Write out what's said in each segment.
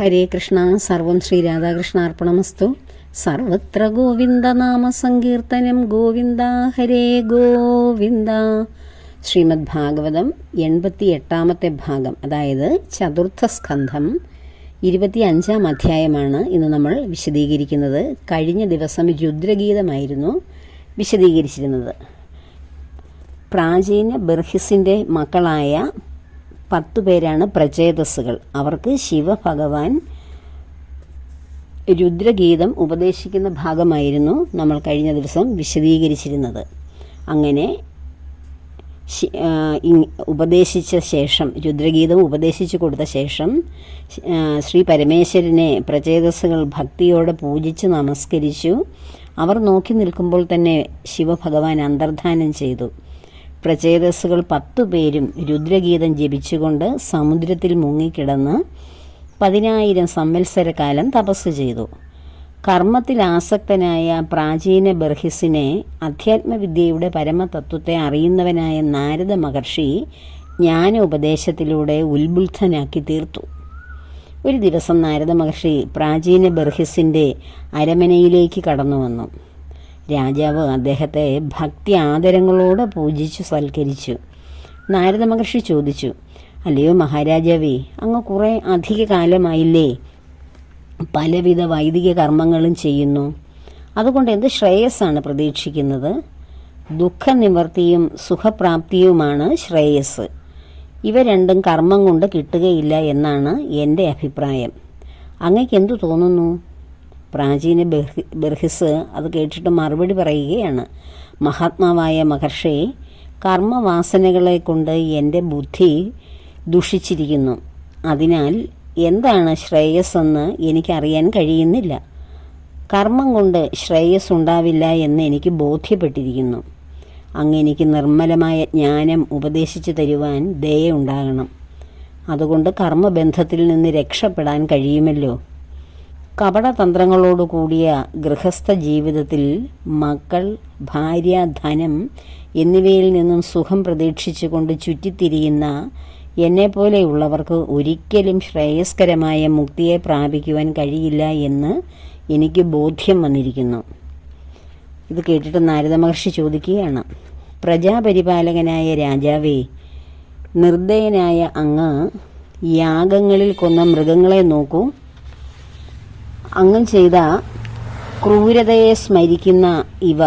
ഹരേ കൃഷ്ണ സർവം ശ്രീ രാധാകൃഷ്ണ അർപ്പണമസ്തു സർവത്ര ഗോവിന്ദനാമ സങ്കീർത്തനം ഗോവിന്ദ ഹരേ ഗോവിന്ദ. ശ്രീമദ് ഭാഗവതം എൺപത്തി എട്ടാമത്തെ ഭാഗം അതായത് ചതുർത്ഥ സ്കന്ധം ഇരുപത്തി അഞ്ചാം അധ്യായമാണ് ഇന്ന് നമ്മൾ വിശദീകരിക്കുന്നത്. കഴിഞ്ഞ ദിവസം രുദ്രഗീതമായിരുന്നു വിശദീകരിച്ചിരുന്നത്. പ്രാചീന ബർഹിസിന്റെ മക്കളായ പത്തു പേരാണ് പ്രചേതസ്സുകൾ. അവർക്ക് ശിവഭഗവാൻ രുദ്രഗീതം ഉപദേശിക്കുന്ന ഭാഗമായിരുന്നു നമ്മൾ കഴിഞ്ഞ ദിവസം വിശദീകരിച്ചിരുന്നത്. അങ്ങനെ ഉപദേശിച്ച ശേഷം രുദ്രഗീതം ഉപദേശിച്ചു കൊടുത്ത ശേഷം ശ്രീ പരമേശ്വരനെ പ്രചേതസ്സുകൾ ഭക്തിയോടെ പൂജിച്ച് നമസ്കരിച്ചു. അവർ നോക്കി നിൽക്കുമ്പോൾ തന്നെ ശിവഭഗവാൻ അന്തർധാനം ചെയ്തു. പ്രചേതസ്സുകൾ പത്തു പേരും രുദ്രഗീതം ജപിച്ചുകൊണ്ട് സമുദ്രത്തിൽ മുങ്ങിക്കിടന്ന് പതിനായിരം സംവത്സരകാലം തപസ് ചെയ്തു. കർമ്മത്തിൽ ആസക്തനായ പ്രാചീന ബർഹിസിനെ അധ്യാത്മവിദ്യയുടെ പരമതത്വത്തെ അറിയുന്നവനായ നാരദ മഹർഷി ജ്ഞാനോപദേശത്തിലൂടെ ഉത്ബുദ്ധനാക്കി തീർത്തു. ഒരു ദിവസം നാരദ മഹർഷി പ്രാചീന ബർഹിസിന്റെ അരമനയിലേക്ക് കടന്നു വന്നു. രാജാവ് അദ്ദേഹത്തെ ഭക്തി ആദരങ്ങളോടെ പൂജിച്ചു സൽക്കരിച്ചു. നാരദ മഹർഷി ചോദിച്ചു അല്ലയോ മഹാരാജാവേ അങ്ങ് കുറേ അധിക കാലമായില്ലേ പലവിധ വൈദിക കർമ്മങ്ങളും ചെയ്യുന്നു. അതുകൊണ്ട് എന്ത് ശ്രേയസ്സാണ് പ്രതീക്ഷിക്കുന്നത്? ദുഃഖനിവർത്തിയും സുഖപ്രാപ്തിയുമാണ് ശ്രേയസ്. ഇവ രണ്ടും കർമ്മം കൊണ്ട് കിട്ടുകയില്ല എന്നാണ് എന്റെ അഭിപ്രായം. അങ്ങയ്ക്ക് എന്തു തോന്നുന്നു? പ്രാചീന ബർഹി ബർഹിസ് അത് കേട്ടിട്ട് മറുപടി പറയുകയാണ്. മഹാത്മാവായ മഹർഷി കർമ്മവാസനകളെ കൊണ്ട് എന്റെ ബുദ്ധി ദുഷിച്ചിരിക്കുന്നു. അതിനാൽ എന്താണ് ശ്രേയസ്സെന്ന് എനിക്കറിയാൻ കഴിയുന്നില്ല. കർമ്മം കൊണ്ട് ശ്രേയസ് ഉണ്ടാവില്ല എന്ന് എനിക്ക് ബോധ്യപ്പെട്ടിരിക്കുന്നു. അങ്ങ് എനിക്ക് നിർമ്മലമായ ജ്ഞാനം ഉപദേശിച്ചു തരുവാൻ ദയുണ്ടാകണം അതുകൊണ്ട് കർമ്മബന്ധത്തിൽ നിന്ന് രക്ഷപ്പെടാൻ കഴിയുമല്ലോ. കപടതന്ത്രങ്ങളോട് കൂടിയ ഗൃഹസ്ഥ ജീവിതത്തിൽ മക്കൾ ഭാര്യ ധനം എന്നിവയിൽ നിന്നും സുഖം പ്രതീക്ഷിച്ചുകൊണ്ട് ചുറ്റിത്തിരിയുന്ന എന്നെപ്പോലെയുള്ളവർക്ക് ഒരിക്കലും ശ്രേയസ്കരമായ മുക്തിയെ പ്രാപിക്കുവാൻ കഴിയില്ല എന്ന് എനിക്ക് ബോധ്യം വന്നിരിക്കുന്നു. ഇത് കേട്ടിട്ട് നാരദ മഹർഷി ചോദിക്കുകയാണ്. പ്രജാപരിപാലകനായ രാജാവേ നിർദ്ദയനായ അങ്ങ് യാഗങ്ങളിൽ കൊന്ന മൃഗങ്ങളെ നോക്കൂ. അങ്ങ് ചെയ്ത ക്രൂരതയെ സ്മരിക്കുന്ന ഇവ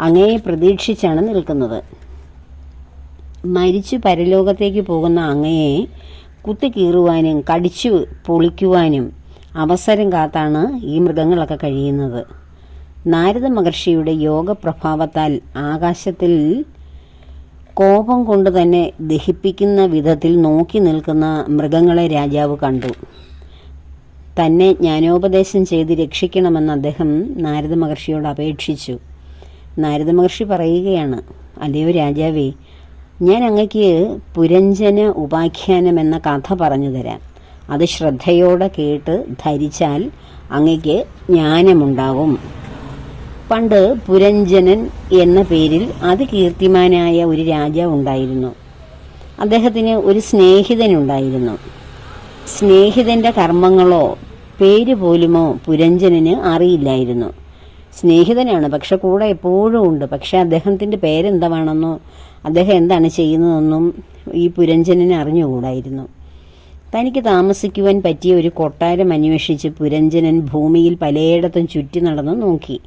അങ്ങയെ പ്രതീക്ഷിച്ചാണ് നിൽക്കുന്നത്. മരിച്ചു പരലോകത്തേക്ക് പോകുന്ന അങ്ങയെ കുത്തിക്കീറുവാനും കടിച്ചു പൊളിക്കുവാനും അവസരം കാത്താണ് ഈ മൃഗങ്ങളൊക്കെ കഴിയുന്നത്. നാരദ മഹർഷിയുടെ യോഗ പ്രഭാവത്താൽ ആകാശത്തിൽ കോപം കൊണ്ട് തന്നെ ദഹിപ്പിക്കുന്ന വിധത്തിൽ നോക്കി നിൽക്കുന്ന മൃഗങ്ങളെ രാജാവ് കണ്ടു. തന്നെ ജ്ഞാനോപദേശം ചെയ്ത് രക്ഷിക്കണമെന്ന് അദ്ദേഹം നാരദ മഹർഷിയോട് അപേക്ഷിച്ചു. നാരദ മഹർഷി പറയുകയാണ് അല്ലയോ രാജാവേ ഞാൻ അങ്ങക്ക് പുരഞ്ജന ഉപാഖ്യാനം എന്ന കഥ പറഞ്ഞു തരാം. അത് ശ്രദ്ധയോടെ കേട്ട് ധരിച്ചാൽ അങ്ങക്ക് ജ്ഞാനമുണ്ടാവും. പണ്ട് പുരഞ്ജനൻ എന്ന പേരിൽ അതികീർത്തിമാനായ ഒരു രാജാവ് ഉണ്ടായിരുന്നു. അദ്ദേഹത്തിന് ഒരു സ്നേഹിതനുണ്ടായിരുന്നു. സ്നേഹിതന്റെ കർമ്മങ്ങളോ പേര് പോലുമോ പുരഞ്ജനന് അറിയില്ലായിരുന്നു. സ്നേഹിതനാണ് പക്ഷെ കൂടെ എപ്പോഴും ഉണ്ട്. പക്ഷെ അദ്ദേഹത്തിന്റെ പേരെന്താണെന്നോ അദ്ദേഹം എന്താണ് ചെയ്യുന്നതെന്നും ഈ പുരഞ്ജനന് അറിഞ്ഞുകൂടായിരുന്നു. തനിക്ക് താമസിക്കുവാൻ പറ്റിയ ഒരു കൊട്ടാരം അന്വേഷിച്ച് പുരഞ്ജനൻ ഭൂമിയിൽ പലയിടത്തും ചുറ്റി നടന്നു നോക്കി.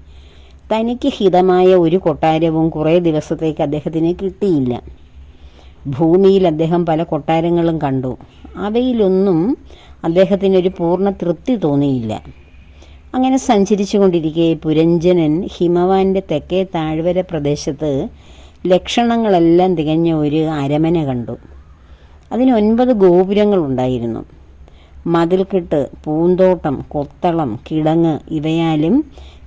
തനിക്ക് ഹിതമായ ഒരു കൊട്ടാരവും കുറേ ദിവസത്തേക്ക് അദ്ദേഹത്തിന് കിട്ടിയില്ല. ഭൂമിയിൽ അദ്ദേഹം പല കൊട്ടാരങ്ങളും കണ്ടു. അവയിലൊന്നും അദ്ദേഹത്തിനൊരു പൂർണ തൃപ്തി തോന്നിയില്ല. അങ്ങനെ സഞ്ചരിച്ചു കൊണ്ടിരിക്കെ പുരഞ്ജനൻ ഹിമവാന്റെ തെക്കേ താഴ്വര പ്രദേശത്ത് ലക്ഷണങ്ങളെല്ലാം തികഞ്ഞ ഒരു അരമന കണ്ടു. അതിന് ഒൻപത് ഗോപുരങ്ങളുണ്ടായിരുന്നു മതിൽക്കെട്ട് പൂന്തോട്ടം കൊത്തളം കിടങ്ങ് ഇവയാലും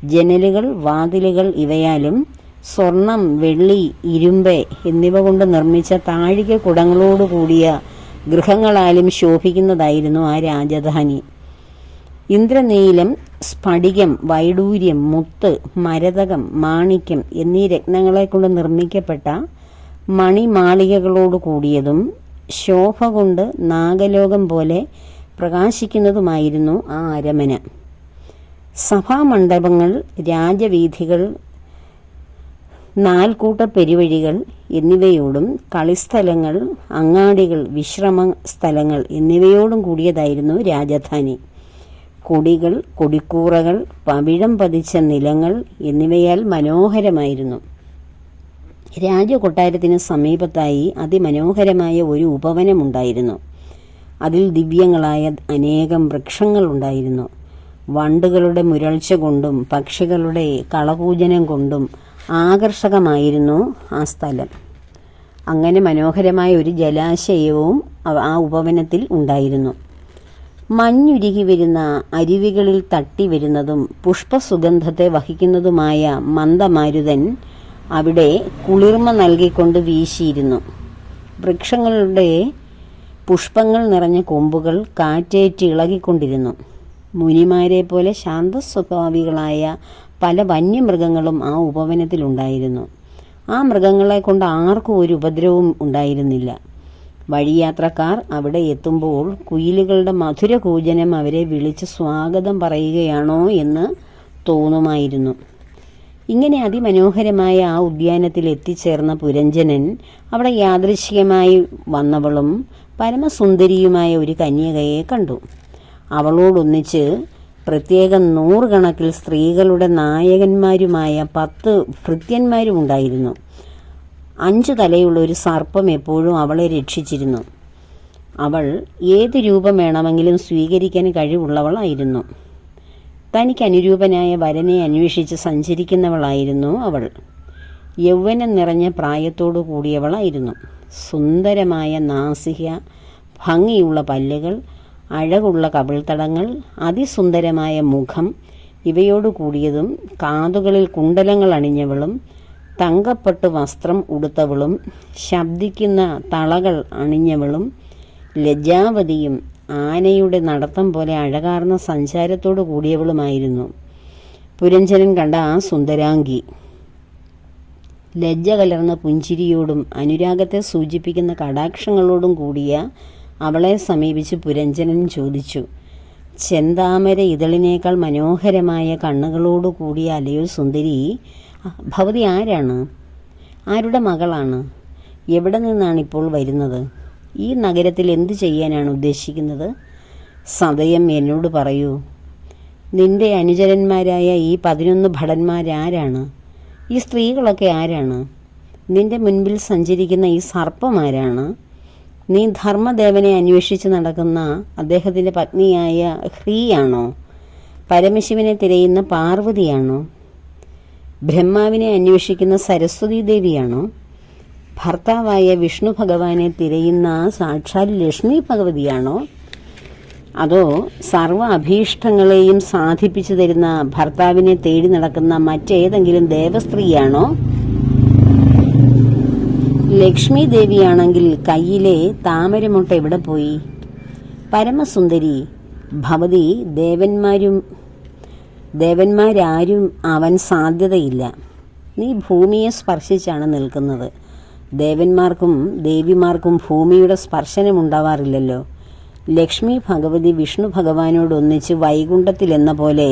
ജനലുകൾ വാതിലുകൾ ഇവയാലും സ്വർണം വെള്ളി ഇരുമ്പ് എന്നിവ കൊണ്ട് നിർമ്മിച്ച താഴിക കുടങ്ങളോട് കൂടിയ ഗൃഹങ്ങളാലും ശോഭിക്കുന്നതായിരുന്നു ആ രാജധാനി. ഇന്ദ്രനീലം സ്ഫടികം വൈഡൂര്യം മുത്ത് മരതകം മാണിക്യം എന്നീ രത്നങ്ങളെ കൊണ്ട് നിർമ്മിക്കപ്പെട്ട മണിമാളികകളോട് കൂടിയതും ശോഭ കൊണ്ട് നാഗലോകം പോലെ പ്രകാശിക്കുന്നതുമായിരുന്നു ആ അരമന. സഭാമണ്ഡപങ്ങൾ രാജവീഥികൾ നാൽക്കൂട്ട പെരുവഴികൾ എന്നിവയോടും കളിസ്ഥലങ്ങൾ അങ്ങാടികൾ വിശ്രമ സ്ഥലങ്ങൾ എന്നിവയോടും കൂടിയതായിരുന്നു രാജധാനി. കൊടികൾ കൊടിക്കൂറകൾ പവിഴം പതിച്ച നിലങ്ങൾ എന്നിവയാൽ മനോഹരമായിരുന്നു. രാജകൊട്ടാരത്തിന് സമീപത്തായി അതിമനോഹരമായ ഒരു ഉപവനമുണ്ടായിരുന്നു. അതിൽ ദിവ്യങ്ങളായ അനേകം വൃക്ഷങ്ങൾ ഉണ്ടായിരുന്നു. വണ്ടുകളുടെ മുരൾച്ച കൊണ്ടും പക്ഷികളുടെ കളപൂജനം കൊണ്ടും ആകർഷകമായിരുന്നു ആ സ്ഥലം. അങ്ങനെ മനോഹരമായ ഒരു ജലാശയവും ആ ഉപവനത്തിൽ ഉണ്ടായിരുന്നു. മഞ്ഞുരുകി വരുന്ന അരുവികളിൽ തട്ടി വരുന്നതും പുഷ്പസുഗന്ധത്തെ വഹിക്കുന്നതുമായ മന്ദമാരുതൻ അവിടെ കുളിർമ നൽകിക്കൊണ്ട് വീശിയിരുന്നു. വൃക്ഷങ്ങളുടെ പുഷ്പങ്ങൾ നിറഞ്ഞ കൊമ്പുകൾ കാറ്റേറ്റ് ഇളകിക്കൊണ്ടിരുന്നു. മുനിമാരെ പോലെ ശാന്തസ്വഭാവികളായ പല വന്യമൃഗങ്ങളും ആ ഉപവനത്തിലുണ്ടായിരുന്നു. ആ മൃഗങ്ങളെ കൊണ്ട് ആർക്കും ഒരു ഉപദ്രവവും ഉണ്ടായിരുന്നില്ല. വഴിയാത്രക്കാർ അവിടെ എത്തുമ്പോൾ കുയിലുകളുടെ മധുര കൂജനം അവരെ വിളിച്ച് സ്വാഗതം പറയുകയാണോ എന്ന് തോന്നുമായിരുന്നു. ഇങ്ങനെ അതിമനോഹരമായ ആ ഉദ്യാനത്തിൽ എത്തിച്ചേർന്ന പുരഞ്ജനൻ അവിടെ യാദൃശികമായി വന്നവളും പരമസുന്ദരിയുമായ ഒരു കന്യകയെ കണ്ടു. അവളോടൊന്നിച്ച് പ്രത്യേകം നൂറുകണക്കിൽ സ്ത്രീകളുടെ നായകന്മാരുമായ പത്ത് ഭൃത്യന്മാരും ഉണ്ടായിരുന്നു. അഞ്ചു തലയുള്ള ഒരു സർപ്പം എപ്പോഴും അവളെ രക്ഷിച്ചിരുന്നു. അവൾ ഏത് രൂപം വേണമെങ്കിലും സ്വീകരിക്കാൻ കഴിവുള്ളവളായിരുന്നു. തനിക്ക് അനുരൂപനായ വരനെ അന്വേഷിച്ച് സഞ്ചരിക്കുന്നവളായിരുന്നു അവൾ. യൗവനം നിറഞ്ഞ പ്രായത്തോടു കൂടിയവളായിരുന്നു. സുന്ദരമായ നാസിക ഭംഗിയുള്ള പല്ലുകൾ അഴകുള്ള കവിൾത്തടങ്ങൾ അതിസുന്ദരമായ മുഖം ഇവയോടു കൂടിയതും കാതുകളിൽ കുണ്ടലങ്ങൾ അണിഞ്ഞവളും തങ്കപ്പട്ട് വസ്ത്രം ഉടുത്തവളും ശബ്ദിക്കുന്ന തളകൾ അണിഞ്ഞവളും ലജ്ജാവതിയും ആനയുടെ നടത്തം പോലെ അഴകാർന്ന സഞ്ചാരത്തോടു കൂടിയവളുമായിരുന്നു. പുരഞ്ജനൻ കണ്ട ആ സുന്ദരാംഗി. ലജ്ജ കലർന്ന പുഞ്ചിരിയോടും അനുരാഗത്തെ സൂചിപ്പിക്കുന്ന കടാക്ഷങ്ങളോടും കൂടിയ അവളെ സമീപിച്ച് പുരഞ്ജനൻ ചോദിച്ചു ചെന്താമര ഇതളിനേക്കാൾ മനോഹരമായ കണ്ണുകളോടു കൂടിയ അലയോ സുന്ദരി ഭവതി ആരാണ്? ആരുടെ മകളാണ്? എവിടെ നിന്നാണ് ഇപ്പോൾ വരുന്നത്? ഈ നഗരത്തിൽ എന്തു ചെയ്യാനാണ് ഉദ്ദേശിക്കുന്നത്? സദയം എന്നോട് പറയൂ നിന്റെ അനുചരന്മാരായ ഈ പതിനൊന്ന് ഭടന്മാരാരാണ്? ഈ സ്ത്രീകളൊക്കെ ആരാണ്? നിന്റെ മുൻപിൽ സഞ്ചരിക്കുന്ന ഈ സർപ്പം ആരാണ് നീ ധർമ്മദേവനെ അന്വേഷിച്ച് നടക്കുന്ന അദ്ദേഹത്തിന്റെ പത്നിയായ ഹ്രീയാണോ? പരമശിവനെ തിരയുന്ന പാർവതിയാണോ? ബ്രഹ്മാവിനെ അന്വേഷിക്കുന്ന സരസ്വതി ദേവിയാണോ? ഭർത്താവായ വിഷ്ണു ഭഗവാനെ തിരയുന്ന സാക്ഷാൽ ലക്ഷ്മി ഭഗവതിയാണോ? അതോ സർവ അഭീഷ്ടങ്ങളെയും സാധിപ്പിച്ചു തരുന്ന ഭർത്താവിനെ തേടി നടക്കുന്ന മറ്റേതെങ്കിലും ദേവസ്ത്രീയാണോ? ലക്ഷ്മി ദേവിയാണെങ്കിൽ കയ്യിലെ താമരമുട്ട എവിടെ പോയി? പരമസുന്ദരി ഭവതി ദേവന്മാരും ദേവന്മാരാരും അവൻ സാധ്യതയില്ല. നീ ഭൂമിയെ സ്പർശിച്ചാണ് നിൽക്കുന്നത്. ദേവന്മാർക്കും ദേവിമാർക്കും ഭൂമിയുടെ സ്പർശനമുണ്ടാവാറില്ലല്ലോ ലക്ഷ്മി ഭഗവതി വിഷ്ണു ഭഗവാനോടൊന്നിച്ച് വൈകുണ്ഠത്തിലെന്ന പോലെ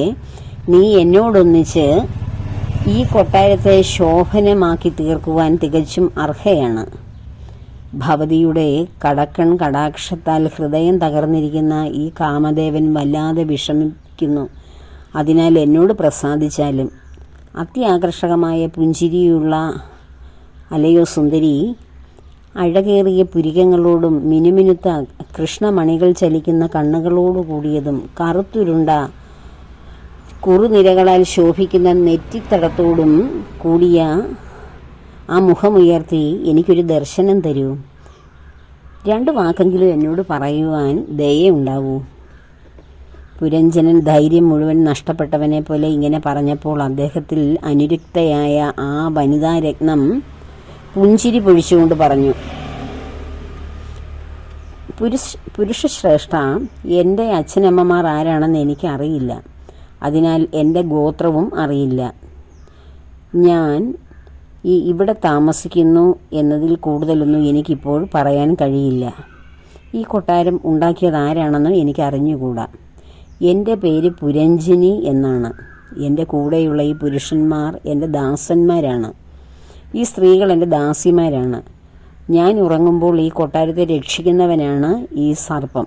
നീ എന്നോടൊന്നിച്ച് ഈ കൊട്ടാരത്തെ ശോഭനമാക്കി തീർക്കുവാൻ തികച്ചും അർഹയാണ്. ഭവതിയുടെ കടക്കൺ കടാക്ഷത്താൽ ഹൃദയം തകർന്നിരിക്കുന്ന ഈ കാമദേവൻ വല്ലാതെ വിഷമിക്കുന്നു. അതിനാൽ എന്നോട് പ്രസാദിച്ചാലും. അത്യാകർഷകമായ പുഞ്ചിരിയുള്ള അലയോ സുന്ദരി അഴകേറിയ പുരികങ്ങളോടും മിനുമിനുത്ത കൃഷ്ണമണികൾ ചലിക്കുന്ന കണ്ണുകളോടു കൂടിയതും കറുത്തുരുണ്ട കുറുനിരകളാൽ ശോഭിക്കുന്ന നെറ്റിത്തടത്തോടും കൂടിയ ആ മുഖമുയർത്തി എനിക്കൊരു ദർശനം തരൂ. രണ്ട് വാക്കെങ്കിലും എന്നോട് പറയുവാൻ ദയുണ്ടാവൂ പുരഞ്ജനൻ ധൈര്യം മുഴുവൻ നഷ്ടപ്പെട്ടവനെ പോലെ ഇങ്ങനെ പറഞ്ഞപ്പോൾ അദ്ദേഹത്തിൽ അനുരക്തയായ ആ വനിതാരത്നം പുഞ്ചിരി പൊഴിച്ചുകൊണ്ട് പറഞ്ഞു. പുരുഷ പുരുഷശ്രേഷ്ഠ എന്റെ അച്ഛനമ്മമാർ ആരാണെന്ന് എനിക്കറിയില്ല. അതിനാൽ എന്റെ ഗോത്രവും അറിയില്ല. ഞാൻ ഈ ഇവിടെ താമസിക്കുന്നു എന്നതിൽ കൂടുതലൊന്നും എനിക്കിപ്പോൾ പറയാൻ കഴിയില്ല. ഈ കൊട്ടാരം ഉണ്ടാക്കിയത് ആരാണെന്ന് എനിക്ക് അറിഞ്ഞുകൂടാ. എന്റെ പേര് പുരഞ്ജിനി എന്നാണ്. എന്റെ കൂടെയുള്ള ഈ പുരുഷന്മാർ എന്റെ ദാസന്മാരാണ്. ഈ സ്ത്രീകൾ എന്റെ ദാസിമാരാണ്. ഞാൻ ഉറങ്ങുമ്പോൾ ഈ കൊട്ടാരത്തെ രക്ഷിക്കുന്നവനാണ് ഈ സർപ്പം.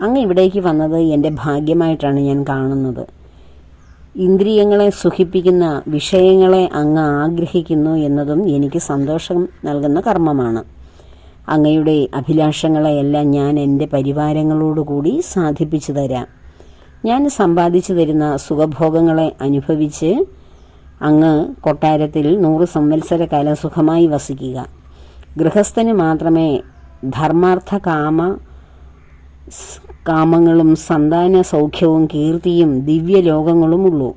അങ്ങ് ഇവിടേക്ക് വന്നത് എന്റെ ഭാഗ്യമായിട്ടാണ് ഞാൻ കാണുന്നത്. ഇന്ദ്രിയങ്ങളെ സുഖിപ്പിക്കുന്ന വിഷയങ്ങളെ അങ്ങ് ആഗ്രഹിക്കുന്നു എന്നതും എനിക്ക് സന്തോഷം നൽകുന്ന കർമ്മമാണ്. അങ്ങയുടെ അഭിലാഷങ്ങളെയെല്ലാം ഞാൻ എന്റെ പരിവാരങ്ങളോടുകൂടി സാധിപ്പിച്ചു തരാം. ഞാൻ സമ്പാദിച്ചു തരുന്ന സുഖഭോഗങ്ങളെ അനുഭവിച്ച് അങ്ങ് കൊട്ടാരത്തിൽ നൂറ് സംവത്സര കാലം സുഖമായി വസിക്കുക. ഗൃഹസ്ഥന് മാത്രമേ ധർമാർത്ഥ കാമ കാമങ്ങളും സന്താന സൗഖ്യവും കീർത്തിയും ദിവ്യലോകങ്ങളുമുള്ളൂ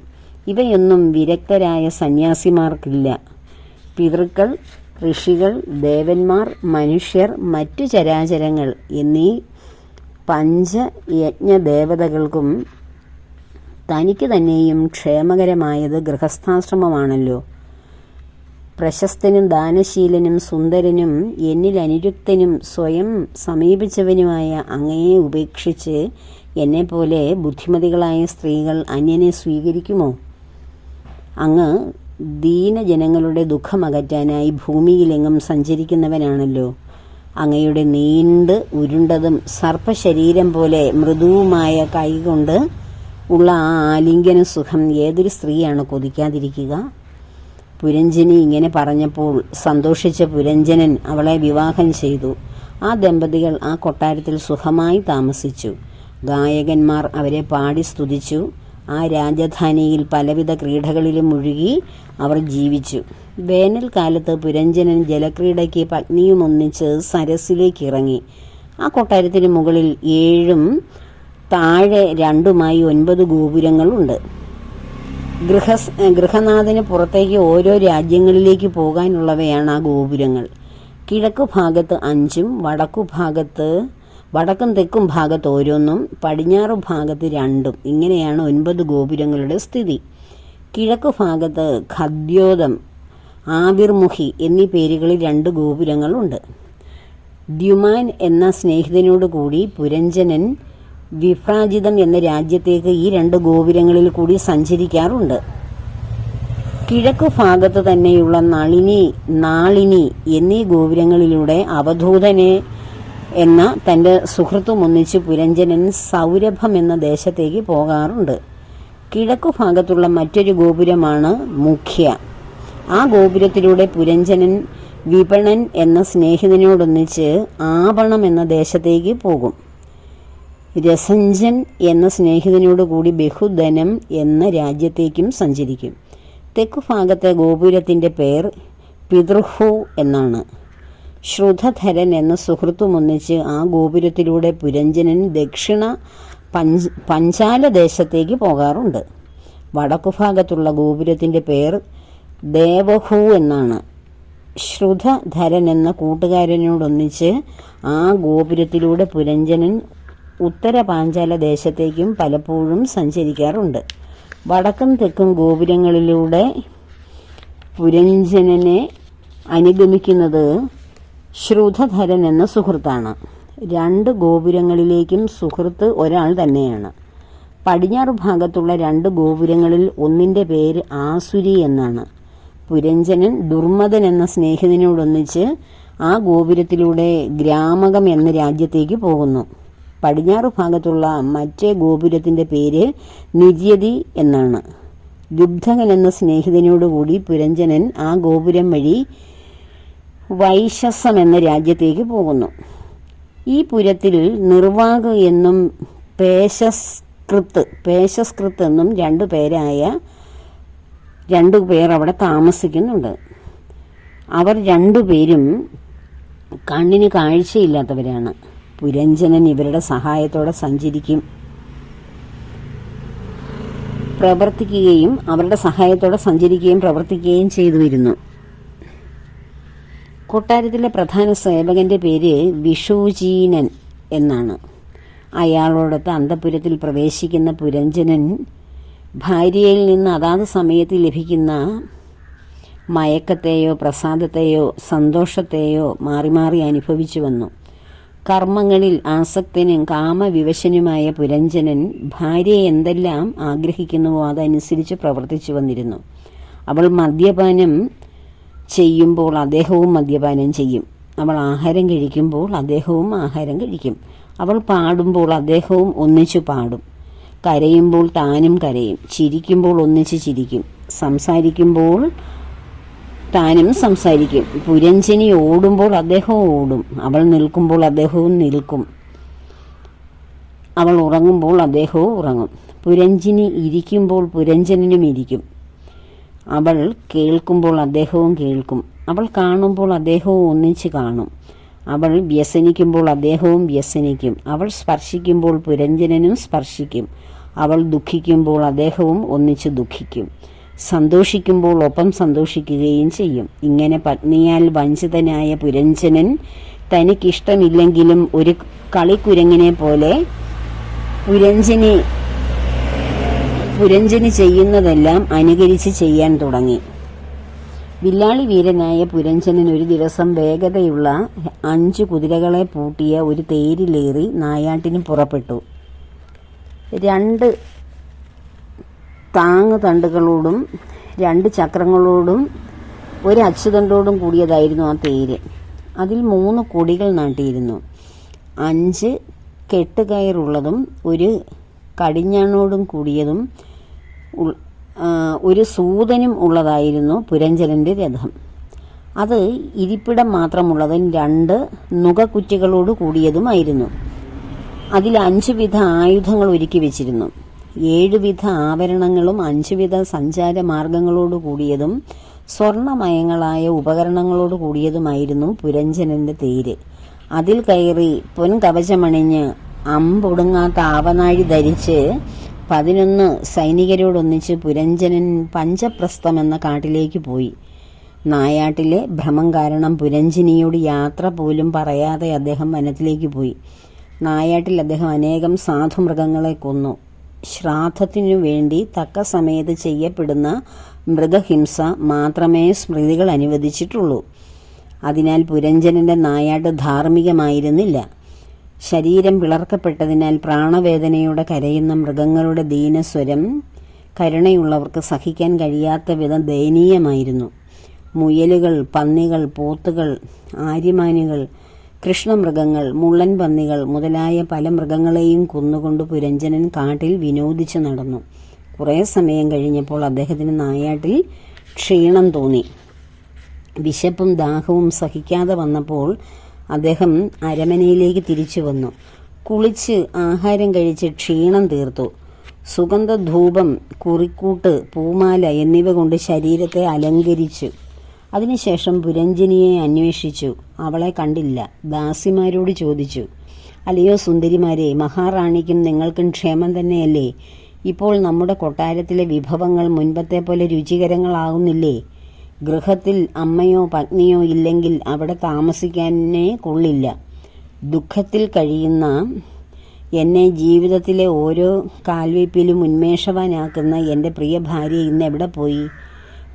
ഇവയൊന്നും വിരക്തരായ സന്യാസിമാർക്കില്ല. പിതൃക്കൾ ഋഷികൾ ദേവന്മാർ മനുഷ്യർ മറ്റു ചരാചരങ്ങൾ എന്നീ പഞ്ചയജ്ഞദേവതകൾക്കും തനിക്ക് തന്നെയും ക്ഷേമകരമായത് ഗൃഹസ്ഥാശ്രമമാണല്ലോ. പ്രശസ്തനും ദാനശീലനും സുന്ദരനും എന്നിൽ അനുരുക്തനും സ്വയം സമീപിച്ചവനുമായ അങ്ങയെ ഉപേക്ഷിച്ച് എന്നെപ്പോലെ ബുദ്ധിമതികളായ സ്ത്രീകൾ അന്യനെ സ്വീകരിക്കുമോ? അങ്ങ് ദീനജനങ്ങളുടെ ദുഃഖമകറ്റാനായി ഭൂമിയിലെങ്ങും സഞ്ചരിക്കുന്നവനാണല്ലോ. അങ്ങയുടെ നീണ്ട് ഉരുണ്ടതും സർപ്പശരീരം പോലെ മൃദുവുമായ കൈകൊണ്ട് ഉള്ള ആ ആലിംഗന സുഖം ഏതൊരു സ്ത്രീയാണ് കൊതിക്കാതിരിക്കുക? പുരഞ്ജനി ഇങ്ങനെ പറഞ്ഞപ്പോൾ സന്തോഷിച്ച പുരഞ്ജനൻ അവളെ വിവാഹം ചെയ്തു. ആ ദമ്പതികൾ ആ കൊട്ടാരത്തിൽ സുഖമായി താമസിച്ചു. ഗായകന്മാർ അവരെ പാടി സ്തുതിച്ചു. ആ രാജധാനിയിൽ പലവിധ ക്രീഡകളിലും മുഴുകി അവർ ജീവിച്ചു. വേനൽക്കാലത്ത് പുരഞ്ജനൻ ജലക്രീഡയ്ക്ക് പത്നിയും ഒന്നിച്ച് സരസിലേക്ക് ഇറങ്ങി ആ കൊട്ടാരത്തിന് മുകളിൽ ഏഴും താഴെ രണ്ടുമായി ഒൻപത് ഗോപുരങ്ങളുണ്ട്. ഗൃഹ ഗൃഹനാഥന് പുറത്തേക്ക് ഓരോ രാജ്യങ്ങളിലേക്ക് പോകാനുള്ളവയാണ് ആ ഗോപുരങ്ങൾ. കിഴക്കു ഭാഗത്ത് അഞ്ചും വടക്കു ഭാഗത്ത് വടക്കും തെക്കും ഭാഗത്ത് ഓരോന്നും പടിഞ്ഞാറ് ഭാഗത്ത് രണ്ടും. ഇങ്ങനെയാണ് ഒൻപത് ഗോപുരങ്ങളുടെ സ്ഥിതി. കിഴക്കു ഭാഗത്ത് ഖദ്യോതം ആവിർമുഖി എന്നീ പേരുകളിൽ രണ്ട് ഗോപുരങ്ങളുണ്ട്. ദ്യുമാൻ എന്ന സ്നേഹിതനോട് കൂടി പുരഞ്ജനൻ വിഭ്രാജിതം എന്ന രാജ്യത്തേക്ക് ഈ രണ്ട് ഗോപുരങ്ങളിൽ കൂടി സഞ്ചരിക്കാറുണ്ട്. കിഴക്ക് ഭാഗത്ത് തന്നെയുള്ള നളിനി നാളിനി എന്നീ ഗോപുരങ്ങളിലൂടെ അവധൂതനെ എന്ന തന്റെ സുഹൃത്തും ഒന്നിച്ച് പുരഞ്ജനൻ സൗരഭം എന്ന ദേശത്തേക്ക് പോകാറുണ്ട്. കിഴക്കു ഭാഗത്തുള്ള മറ്റൊരു ഗോപുരമാണ് മുഖ്യ. ആ ഗോപുരത്തിലൂടെ പുരഞ്ജനൻ വിപണൻ എന്ന സ്നേഹിതനോടൊന്നിച്ച് ആപണം എന്ന ദേശത്തേക്ക് പോകും. രസഞ്ജൻ എന്ന സ്നേഹിതനോട് കൂടി ബഹുധനം എന്ന രാജ്യത്തേക്കും സഞ്ചരിക്കും. തെക്കു ഭാഗത്തെ ഗോപുരത്തിന്റെ പേർ പിതൃഹു എന്നാണ്. ശ്രുതധരൻ എന്ന സുഹൃത്തുമൊന്നിച്ച് ആ ഗോപുരത്തിലൂടെ പുരഞ്ജനൻ ദക്ഷിണ പഞ്ച് പഞ്ചാല ദേശത്തേക്ക് പോകാറുണ്ട് വടക്കുഭാഗത്തുള്ള ഗോപുരത്തിന്റെ പേർ ദേവഹു എന്നാണ്. ശ്രുതധരൻ എന്ന കൂട്ടുകാരനോടൊന്നിച്ച് ആ ഗോപുരത്തിലൂടെ പുരഞ്ജനൻ ഉത്തര പാഞ്ചാല ദേശത്തേക്കും പലപ്പോഴും സഞ്ചരിക്കാറുണ്ട്. വടക്കും തെക്കും ഗോപുരങ്ങളിലൂടെ പുരഞ്ജനനെ അനുഗമിക്കുന്നത് ശ്രുതധരൻ എന്ന സുഹൃത്താണ്. രണ്ട് ഗോപുരങ്ങളിലേക്കും സുഹൃത്ത് ഒരാൾ തന്നെയാണ്. പടിഞ്ഞാറ് ഭാഗത്തുള്ള രണ്ട് ഗോപുരങ്ങളിൽ ഒന്നിന്റെ പേര് ആസുരി എന്നാണ്. പുരഞ്ജനൻ ദുർമദൻ എന്ന സ്നേഹിതനോടൊന്നിച്ച് ആ ഗോപുരത്തിലൂടെ ഗ്രാമകം എന്ന രാജ്യത്തേക്ക് പോകുന്നു. പടിഞ്ഞാറ് ഭാഗത്തുള്ള മറ്റേ ഗോപുരത്തിന്റെ പേര് നിജ്യതി എന്നാണ്. ദുബ്ധകൻ എന്ന സ്നേഹിതനോടുകൂടി പുരഞ്ജനൻ ആ ഗോപുരം വഴി വൈശസം എന്ന രാജ്യത്തേക്ക് പോകുന്നു. ഈ പുരത്തിൽ നിർവാഗ് എന്നും പേശസ്കൃത്ത് പേശസ്കൃത്ത് എന്നും രണ്ടു പേരായ രണ്ടു പേർ അവിടെ താമസിക്കുന്നുണ്ട്. അവർ രണ്ടുപേരും കണ്ണിന് കാഴ്ചയില്ലാത്തവരാണ്. പുരഞ്ജനൻ ഇവരുടെ സഹായത്തോടെ സഞ്ചരിക്കും. പ്രവർത്തിക്കുകയും അവരുടെ സഹായത്തോടെ സഞ്ചരിക്കുകയും പ്രവർത്തിക്കുകയും ചെയ്തു വരുന്നു കൊട്ടാരത്തിലെ പ്രധാന സേവകന്റെ പേര് വിഷുജീനൻ എന്നാണ്. അയാളോടൊത്ത് അന്തപുരത്തിൽ പ്രവേശിക്കുന്ന പുരഞ്ജനൻ ഭാര്യയിൽ നിന്ന് അതാത് സമയത്ത് ലഭിക്കുന്ന മയക്കത്തെയോ പ്രസാദത്തെയോ സന്തോഷത്തെയോ മാറി മാറി അനുഭവിച്ചു വന്നു. കർമ്മങ്ങളിൽ ആസക്തനും കാമവിവശനുമായ പുരഞ്ജനൻ ഭാര്യയെ എന്തെല്ലാം ആഗ്രഹിക്കുന്നുവോ അതനുസരിച്ച് പ്രവർത്തിച്ചു വന്നിരുന്നു. അവൾ മദ്യപാനം ചെയ്യുമ്പോൾ അദ്ദേഹവും മദ്യപാനം ചെയ്യും. അവൾ ആഹാരം കഴിക്കുമ്പോൾ അദ്ദേഹവും ആഹാരം കഴിക്കും. അവൾ പാടുമ്പോൾ അദ്ദേഹവും ഒന്നിച്ചു പാടും. കരയുമ്പോൾ താനും കരയും. ചിരിക്കുമ്പോൾ ഒന്നിച്ച് ചിരിക്കും. സംസാരിക്കുമ്പോൾ താനും സംസാരിക്കും. പുരഞ്ജനി ഓടുമ്പോൾ അദ്ദേഹവും ഓടും. അവൾ നിൽക്കുമ്പോൾ അദ്ദേഹവും നിൽക്കും. അവൾ ഉറങ്ങുമ്പോൾ അദ്ദേഹവും ഉറങ്ങും. പുരഞ്ജിനി ഇരിക്കുമ്പോൾ പുരഞ്ജനനും ഇരിക്കും. അവൾ കേൾക്കുമ്പോൾ അദ്ദേഹവും കേൾക്കും. അവൾ കാണുമ്പോൾ അദ്ദേഹവും ഒന്നിച്ച് കാണും. അവൾ വ്യസനിക്കുമ്പോൾ അദ്ദേഹവും വ്യസനിക്കും. അവൾ സ്പർശിക്കുമ്പോൾ പുരഞ്ജനനും സ്പർശിക്കും. അവൾ ദുഃഖിക്കുമ്പോൾ അദ്ദേഹവും ഒന്നിച്ച് ദുഃഖിക്കും. സന്തോഷിക്കുമ്പോൾ ഒപ്പം സന്തോഷിക്കുകയും ചെയ്യും. ഇങ്ങനെ പത്നിയാൽ വഞ്ചിതനായ പുരഞ്ജനൻ തനിക്കിഷ്ടമില്ലെങ്കിലും ഒരു കളിക്കുരങ്ങിനെ പോലെ പുരഞ്ജനി പുരഞ്ജനി ചെയ്യുന്നതെല്ലാം അനുകരിച്ച് ചെയ്യാൻ തുടങ്ങി. വില്ലാളി വീരനായ പുരഞ്ജനൻ ഒരു ദിവസം വേഗതയുള്ള അഞ്ചു കുതിരകളെ പൂട്ടിയ ഒരു തേരിലേറി നായാട്ടിന് പുറപ്പെട്ടു. രണ്ട് താങ്ങ് തണ്ടുകളോടും രണ്ട് ചക്രങ്ങളോടും ഒരു അച്ചുതണ്ടോടും കൂടിയതായിരുന്നു ആ തേര്. അതിൽ മൂന്ന് കൊടികൾ നാട്ടിയിരുന്നു. അഞ്ച് കെട്ടുകയറുള്ളതും ഒരു കടിഞ്ഞാണോടും കൂടിയതും ഒരു സൂതനും ഉള്ളതായിരുന്നു പുരഞ്ജനന്റെ രഥം. അത് ഇരിപ്പിടം മാത്രമുള്ളതും രണ്ട് നുകക്കുറ്റികളോട് കൂടിയതുമായിരുന്നു. അതിൽ അഞ്ചു വിധ ആയുധങ്ങൾ ഒരുക്കി വെച്ചിരുന്നു. ഏഴുവിധ ആഭരണങ്ങളും അഞ്ചുവിധ സഞ്ചാര മാർഗങ്ങളോട് കൂടിയതും സ്വർണമയങ്ങളായ ഉപകരണങ്ങളോട് കൂടിയതുമായിരുന്നു പുരഞ്ജനന്റെ തേര്. അതിൽ കയറി പൊൻകവചമണിഞ്ഞ് അമ്പൊടുങ്ങാത്ത ആവനാഴി ധരിച്ച് പതിനൊന്ന് സൈനികരോടൊന്നിച്ച് പുരഞ്ജനൻ പഞ്ചപ്രസ്ഥം എന്ന കാട്ടിലേക്ക് പോയി. നായാട്ടിലെ ഭ്രമം കാരണം പുരഞ്ജിനിയോട് യാത്ര പോലും പറയാതെ അദ്ദേഹം വനത്തിലേക്ക് പോയി. നായാട്ടിൽ അദ്ദേഹം അനേകം സാധുമൃഗങ്ങളെ കൊന്നു. ശ്രാദ്ധത്തിനു വേണ്ടി തക്ക സമയത്ത് ചെയ്യപ്പെടുന്ന മൃഗഹിംസ മാത്രമേ സ്മൃതികൾ അനുവദിച്ചിട്ടുള്ളൂ. അതിനാൽ പുരഞ്ജനന്റെ നായാട്ട് ധാർമ്മികമായിരുന്നില്ല. ശരീരം പിളർക്കപ്പെട്ടതിനാൽ പ്രാണവേദനയോടെ കരയുന്ന മൃഗങ്ങളുടെ ദീനസ്വരം കരുണയുള്ളവർക്ക് സഹിക്കാൻ കഴിയാത്ത വിധം ദയനീയമായിരുന്നു. മുയലുകൾ പന്നികൾ പോത്തുകൾ ആര്യമാനുകൾ കൃഷ്ണമൃഗങ്ങൾ മുള്ളൻ പന്നികൾ മുതലായ പല മൃഗങ്ങളെയും കൊന്നുകൊണ്ട് പുരഞ്ജനൻ കാട്ടിൽ വിനോദിച്ചു നടന്നു. കുറേ സമയം കഴിഞ്ഞപ്പോൾ അദ്ദേഹത്തിന് നായാട്ടിൽ ക്ഷീണം തോന്നി. വിശപ്പും ദാഹവും സഹിക്കാതെ വന്നപ്പോൾ അദ്ദേഹം അരമനയിലേക്ക് തിരിച്ചു വന്നു. കുളിച്ച് ആഹാരം കഴിച്ച് ക്ഷീണം തീർത്തു. സുഗന്ധധൂപം കുറിക്കൂട്ട് പൂമാല എന്നിവ കൊണ്ട് ശരീരത്തെ അലങ്കരിച്ചു. അതിനുശേഷം പുരഞ്ജനിയെ അന്വേഷിച്ചു. അവളെ കണ്ടില്ല. ദാസിമാരോട് ചോദിച്ചു. അല്ലയോ സുന്ദരിമാരെ മഹാറാണിക്കും നിങ്ങൾക്കും ക്ഷേമം തന്നെയല്ലേ? ഇപ്പോൾ നമ്മുടെ കൊട്ടാരത്തിലെ വിഭവങ്ങൾ മുൻപത്തെ പോലെ രുചികരങ്ങളാകുന്നില്ലേ? ഗൃഹത്തിൽ അമ്മയോ പത്നിയോ ഇല്ലെങ്കിൽ അവിടെ താമസിക്കാനേ കൊള്ളില്ല. ദുഃഖത്തിൽ കഴിയുന്ന എന്നെ ജീവിതത്തിലെ ഓരോ കാൽവയ്പിലും ഉന്മേഷവാനാക്കുന്ന എന്റെ പ്രിയ ഭാര്യ ഇന്ന് എവിടെ പോയി?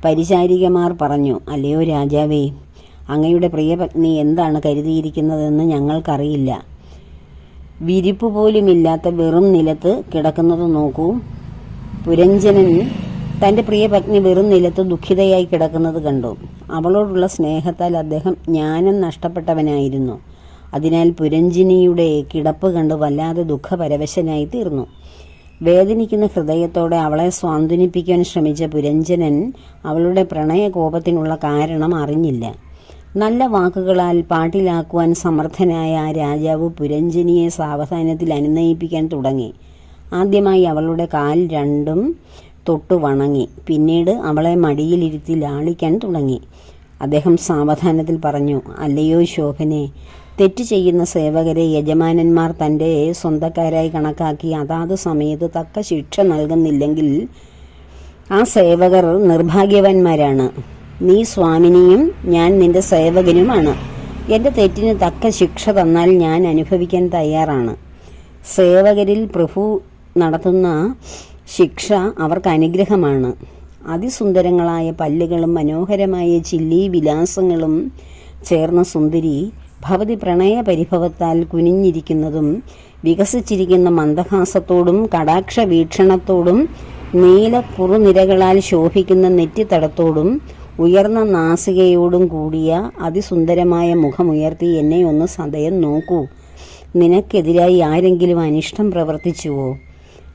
പരിചാരികമാർ പറഞ്ഞു അല്ലയോ രാജാവേ അങ്ങയുടെ പ്രിയപത്നി എന്താണ് കരുതിയിരിക്കുന്നതെന്ന് ഞങ്ങൾക്കറിയില്ല. വിരിപ്പ് പോലുമില്ലാത്ത വെറും നിലത്ത് കിടക്കുന്നത് നോക്കൂ. പുരഞ്ജനൻ തന്റെ പ്രിയപത്നി വെറും നിലത്ത് ദുഃഖിതയായി കിടക്കുന്നത് കണ്ടു. അവളോടുള്ള സ്നേഹത്താൽ അദ്ദേഹം ജ്ഞാനം നഷ്ടപ്പെട്ടവനായിരുന്നു. അതിനാൽ പുരഞ്ജിനിയുടെ കിടപ്പ് കണ്ട് വല്ലാതെ ദുഃഖപരവശനായി തീർന്നു വേദനിക്കുന്ന ഹൃദയത്തോടെ അവളെ സ്വാന്തനിപ്പിക്കാൻ ശ്രമിച്ച പുരഞ്ജനൻ അവളുടെ പ്രണയകോപത്തിനുള്ള കാരണം അറിഞ്ഞില്ല. നല്ല വാക്കുകളാൽ പാട്ടിലാക്കുവാൻ സമർത്ഥനായ ആ രാജാവ് പുരഞ്ജനിയെ സാവധാനത്തിൽ അനുനയിപ്പിക്കാൻ തുടങ്ങി. ആദ്യമായി അവളുടെ കാൽ രണ്ടും തൊട്ടു വണങ്ങി. പിന്നീട് അവളെ മടിയിലിരുത്തി ലാളിക്കാൻ തുടങ്ങി. അദ്ദേഹം സാവധാനത്തിൽ പറഞ്ഞു അല്ലയോ ശോഭനെ തെറ്റ് ചെയ്യുന്ന സേവകരെ യജമാനന്മാർ തന്റെ സ്വന്തക്കാരായി കണക്കാക്കി അതാത് സമയത്ത് തക്ക ശിക്ഷ നൽകുന്നില്ലെങ്കിൽ ആ സേവകർ നിർഭാഗ്യവാന്മാരാണ്. നീ സ്വാമിനിയും ഞാൻ നിന്റെ സേവകനുമാണ്. എന്റെ തെറ്റിന് തക്ക ശിക്ഷ തന്നാൽ ഞാൻ അനുഭവിക്കാൻ തയ്യാറാണ്. സേവകരിൽ പ്രഭു നടത്തുന്ന ശിക്ഷ അവർക്ക് അനുഗ്രഹമാണ്. അതിസുന്ദരങ്ങളായ പല്ലുകളും മനോഹരമായ ചില്ലി വിലാസങ്ങളും ചേർന്ന സുന്ദരി ഭവതി പ്രണയപരിഭവത്താൽ കുനിഞ്ഞിരിക്കുന്നതും വികസിച്ചിരിക്കുന്ന മന്ദഹാസത്തോടും കടാക്ഷ വീക്ഷണത്തോടും നീല കുറുനിരകളാൽ ശോഭിക്കുന്ന നെറ്റിത്തടത്തോടും ഉയർന്ന നാസികയോടും കൂടിയ അതിസുന്ദരമായ മുഖമുയർത്തി എന്നെ ഒന്ന് സദയം നോക്കൂ. നിനക്കെതിരായി ആരെങ്കിലും അനിഷ്ടം പ്രവർത്തിച്ചുവോ?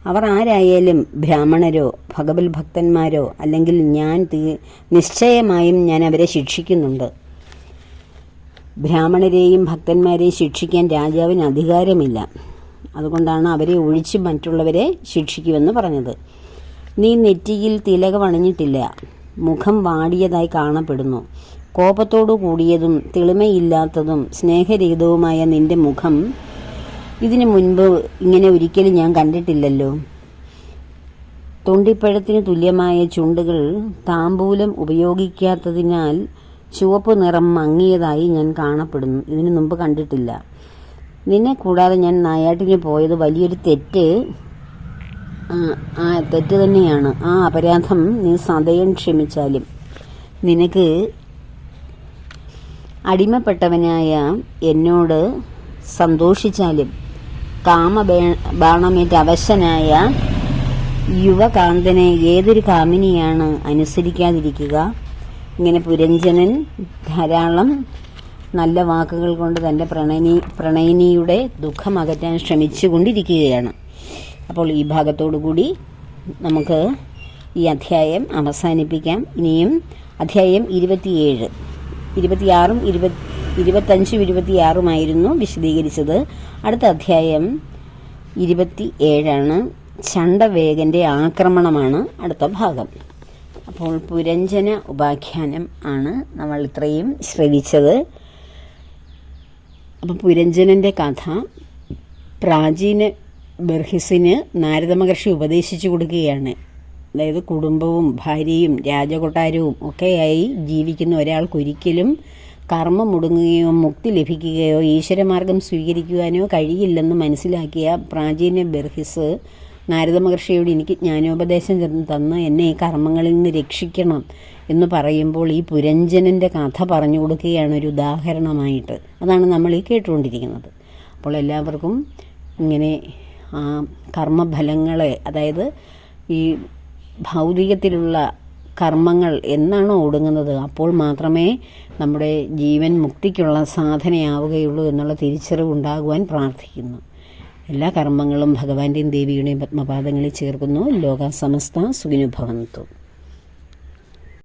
അവർ ആരായാലും ബ്രാഹ്മണരോ ഭഗവത് ഭക്തന്മാരോ അല്ലെങ്കിൽ ഞാൻ നിശ്ചയമായും ഞാൻ അവരെ ശിക്ഷിക്കുന്നുണ്ട്. ബ്രാഹ്മണരെയും ഭക്തന്മാരെയും ശിക്ഷിക്കാൻ രാജാവിന് അധികാരമില്ല. അതുകൊണ്ടാണ് അവരെ ഒഴിച്ച് മറ്റുള്ളവരെ ശിക്ഷിക്കുമെന്ന് പറഞ്ഞത്. നീ നെറ്റിയിൽ തിലക വണിഞ്ഞിട്ടില്ല. മുഖം വാടിയതായി കാണപ്പെടുന്നു. കോപത്തോടു കൂടിയതും തെളിമയില്ലാത്തതും സ്നേഹരഹിതവുമായ നിന്റെ മുഖം ഇതിനു മുൻപ് ഇങ്ങനെ ഒരിക്കലും ഞാൻ കണ്ടിട്ടില്ലല്ലോ. തൊണ്ടിപ്പഴത്തിന് തുല്യമായ ചുണ്ടുകൾ താമ്പൂലം ഉപയോഗിക്കാത്തതിനാൽ ചുവപ്പ് നിറം മങ്ങിയതായി ഞാൻ കാണപ്പെടുന്നു. ഇതിനു മുമ്പ് കണ്ടിട്ടില്ല. നിന്നെ കൂടാതെ ഞാൻ നായാട്ടിന് പോയത് വലിയൊരു തെറ്റ് ആ, തെറ്റ് തന്നെയാണ്. ആ അപരാധം നീ സതയം ക്ഷമിച്ചാലും. നിനക്ക് അടിമപ്പെട്ടവനായ എന്നോട് സന്തോഷിച്ചാലും. കാമ ബാണമേറ്റ് അവശനായ യുവകാന്തനെ ഏതൊരു കാമിനിയാണ് അനുസരിക്കാതിരിക്കുക? ഇങ്ങനെ പുരഞ്ജനൻ ധാരാളം നല്ല വാക്കുകൾ കൊണ്ട് തന്റെ പ്രണയിനി പ്രണയിനിയുടെ ദുഃഖം അകറ്റാൻ ശ്രമിച്ചുകൊണ്ടിരിക്കുകയാണ്. അപ്പോൾ ഈ ഭാഗത്തോടു കൂടി നമുക്ക് ഈ അധ്യായം അവസാനിപ്പിക്കാം. ഇനിയും അധ്യായം ഇരുപത്തിയേഴ്. ഇരുപത്തിയാറും ഇരുപത്തി ഇരുപത്തഞ്ചും ഇരുപത്തിയാറുമായിരുന്നു വിശദീകരിച്ചത്. അടുത്ത അധ്യായം ഇരുപത്തി ഏഴാണ് ചണ്ടവേഗന്റെ ആക്രമണമാണ് അടുത്ത ഭാഗം. അപ്പോൾ പുരഞ്ജന ഉപാഖ്യാനം ആണ് നമ്മൾ ഇത്രയും ശ്രവിച്ചത്. അപ്പോൾ പുരഞ്ജനന്റെ കഥ പ്രാചീന ബർഹിസിന് നാരദ മഹർഷി ഉപദേശിച്ചു കൊടുക്കുകയാണ്. അതായത് കുടുംബവും ഭാര്യയും രാജകൊട്ടാരവും ഒക്കെയായി ജീവിക്കുന്ന ഒരാൾക്കൊരിക്കലും കർമ്മം മുടങ്ങുകയോ മുക്തി ലഭിക്കുകയോ ഈശ്വരമാർഗം സ്വീകരിക്കുവാനോ കഴിയില്ലെന്ന് മനസ്സിലാക്കിയ പ്രാചീന ബർഹിസ് നാരദ മഹർഷിയോട് എനിക്ക് ജ്ഞാനോപദേശം തന്ന് എന്നെ ഈ കർമ്മങ്ങളിൽ നിന്ന് രക്ഷിക്കണം എന്ന് പറയുമ്പോൾ ഈ പുരഞ്ജനന്റെ കഥ പറഞ്ഞു കൊടുക്കുകയാണ് ഒരു ഉദാഹരണമായിട്ട്. അതാണ് നമ്മൾ ഈ കേട്ടുകൊണ്ടിരിക്കുന്നത്. അപ്പോൾ എല്ലാവർക്കും ഇങ്ങനെ ആ കർമ്മഫലങ്ങളെ അതായത് ഈ ഭൗതികത്തിലുള്ള കർമ്മങ്ങൾ എന്നാണോ ഒടുങ്ങുന്നത്? അപ്പോൾ മാത്രമേ നമ്മുടെ ജീവൻ മുക്തിക്കുള്ള സാധനയാവുകയുള്ളൂ എന്നുള്ള തിരിച്ചറിവ് ഉണ്ടാകുവാൻ പ്രാർത്ഥിക്കുന്നു. എല്ലാ കർമ്മങ്ങളും ഭഗവാന്റെയും ദേവിയുടെയും പത്മപാദങ്ങളിൽ ചേർക്കുന്നു. ലോക സമസ്ത സുഖിനുഭവന്തു